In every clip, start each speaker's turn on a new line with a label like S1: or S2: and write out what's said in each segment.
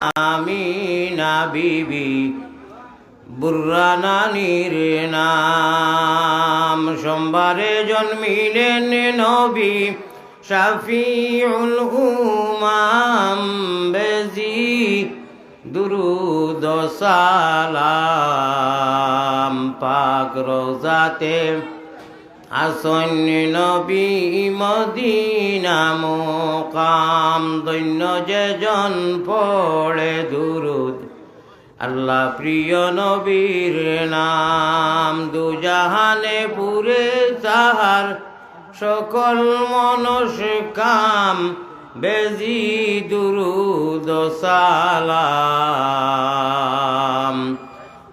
S1: আমিনা বিবি বুর্রানানির নাম। সোমবারে জন্মিলেন নবী শাফিউল উমাম বেজি দুরুদ সালাম। পাক রোজাতে আসন্য নবী মদিনা মোকাম, দৈন্য যে জন পড়ে দুরুদ। আল্লাহ প্রিয় নবীর নাম, দুজাহানে পুরে তাহার সকল মনস কাম, বেজি দুরুদ সালাম।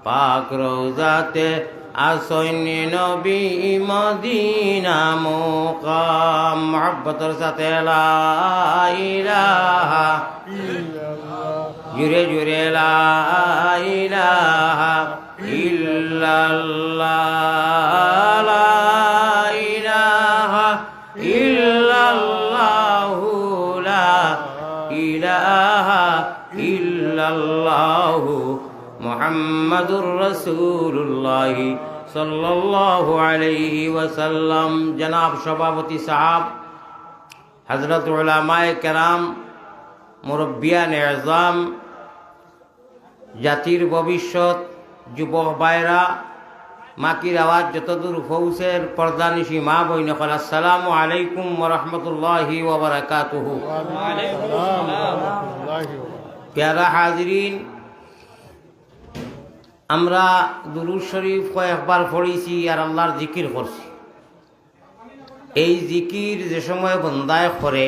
S1: পাক রোজাতে আসন্য নবী মদিনা মোকাম, মহব্বতর সাথে লা ইলাহা জুড়ে জুড়ে লা ইলাহা ইল্লাল্লাহ, লা ইলাহা ইল্লাল্লাহু, লা ইলাহা ইল্লাল্লাহু মুহাম্মাদুর রাসূলুল্লাহ। সাল্লাল্লাহু আলাইহি ওয়াসাল্লাম জনাব সভাপতি সাহাব হযরত উলামায়ে কেরাম মুরব্বিয়ান এজাম জাতির ভবিষ্যৎ যুবক ভাইরা মাকির আওয়াজ যতদূর ফৌসের পর্দানিশি মা বইন আসসালামু আলাইকুম রহমতুল্লাহি ওবরাকাতুহু প্যারা হাজরিন আমরা দুরুদ শরীফ কয়েকবার পড়েছি আর আল্লাহর জিকির করছি। এই জিকির যে সময় বন্দায় করে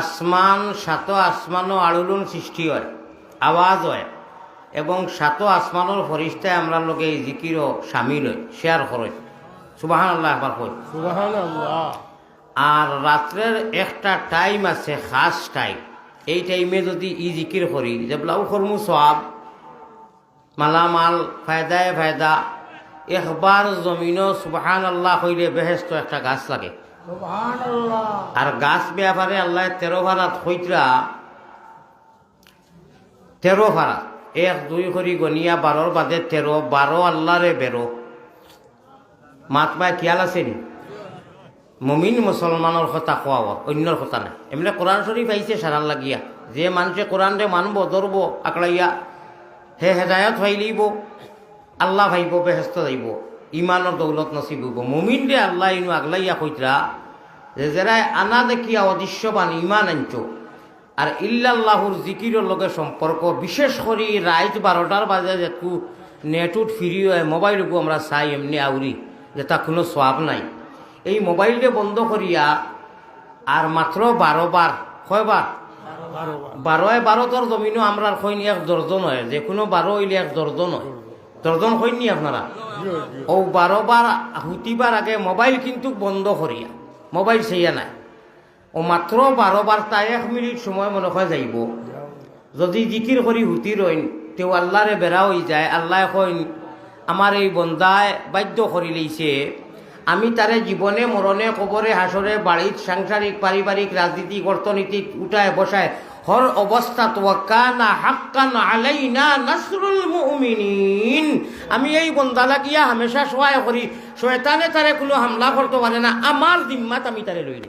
S1: আসমান সাত আসমানও আড়ুলুন সৃষ্টি হয় আওয়াজ হয় এবং সাত আসমানোর ফরিস্তায় আমরা লোকে এই জিকিরও সামিল হয় শেয়ার করে। সুবাহান আল্লাহ একবার কই আর রাত্রের একটা টাইম আছে খাস টাইম এই টাইমে যদি ই জিকির করি যেগুলাও কর্মু সব মালামাল ফায়দায় ফায়দা। একবার জমিন সুবাহান আল্লাহ হইলে বেহেস্ত একটা গাছ লাগে। আর গাছ ব্যাপারে আল্লাহ তেরো ভাড়াত হইতরা তেরো ভাড়া এক দুই করি গনিয়া বারোর বাদে তেরো বারো আল্লাহরে বেরো। মাতমায় খেয়াল আছে নি? মমিন মুসলমানের কথা কোয়া অন্যর কথা নাই। এমনি কোরআন শরীফ আইছে সারার লাগিয়া। যে মানুষে কোরআনরে মানব ধরব আকড়াইয়া হে হেদায়ত ফাইলিব আল্লাহ ভাইব বেহেস্ত যাইব ইমানৰ দৌলত নসিব হইব। মুমিন রে আল্লাহ ইনু আগলাইয়া কইতরা যে যেরাই আনা দেখিয়া অদৃশ্যবান ইমান আনছ, আর ইল্লাল্লাহুর জিকিরের লগে সম্পর্ক, বিশেষ করে রাইত বারোটার বাজে যেটু নেটুট ফিরি হয় মোবাইলকু আমরা চাই, এমনি আউরি, যে তা কোনো সোয়াব নাই। এই মোবাইলটা বন্ধ করিয়া আর মাত্র বারো বার, কয়বার বারোয় বারো তোর জমিনও আমরা খৈন এক দর্জন হয়, যে কোনো বারো হইলে এক দর্জন হয়। দর্জন হইনি আপনারা? ও বারো বার হুতিবার আগে মোবাইল কিন্তু বন্ধ করিয়া, মোবাইল সেইয়া নাই। ও মাত্র বারো বার তাই এক মিনিট সময় মনে হয় যাইব। যদি জিকির করি হুতি রইন তেও আল্লাহরে বেড়া হয়ে যায়, আল্লাহ কইন আমার এই বন্দায় বাধ্য করি লইছে আমি তারে জীবনে, মরণে, কবরে, হাসরে, বাড়িত, সাংসারিক, পারিবারিক রাজনীতিক অর্থনীতিক উঠায়, বসায়। হর অবস্থা তোয়াক্কানা আলাই আলাইনা নাসরুল মুমিনিন। আমি এই বন্দা লাগিয়া হামেশা সহায় করি। শয়তানে তারে কোনো হামলা করতে পারে না। আমার জিম্মাত আমি তারে নিই